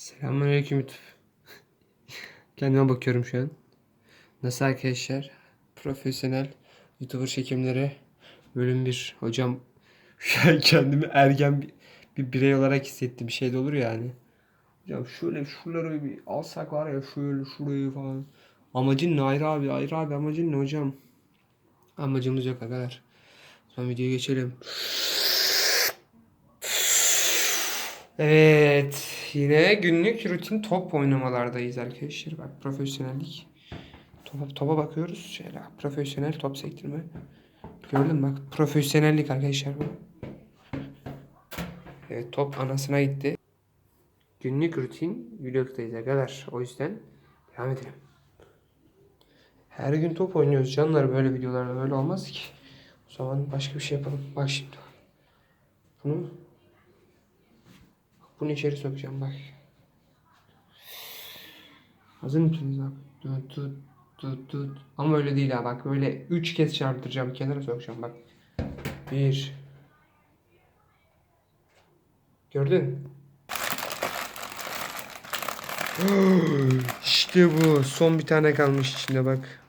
Selamünaleyküm YouTube. Kendime bakıyorum şu an. Nasıl arkadaşlar? Profesyonel YouTuber çekimleri bölüm 1. Hocam kendimi ergen bir, bir birey olarak hissettim. Bir şey de olur yani. Hocam şöyle şuraları bir alsak var ya şöyle şurayı falan. Amacın ne Ayrı abi? Ayrı abi amacın ne hocam? Amacımız yok arkadaşlar. Son videoya geçelim. Evet. Yine günlük rutin top oynamalardayız arkadaşlar. Bak profesyonellik. Topa, topa bakıyoruz. Şöyle profesyonel top sektirme. Gördün mü bak profesyonellik arkadaşlar bu. Evet top anasına gitti. Günlük rutin vlogdayız arkadaşlar. O yüzden devam edelim. Her gün top oynuyoruz canlar böyle videolarda böyle olmaz ki. O zaman başka bir şey yapalım. Bak şimdi. Bunu bunu içeri sokacağım bak. Hazır mısınız abi? Tut tut tut tut. Ama öyle değil ha bak böyle üç kez çarptıracağım kenara sokacağım bak. Bir. Gördün? işte bu. Son bir tane kalmış içinde bak.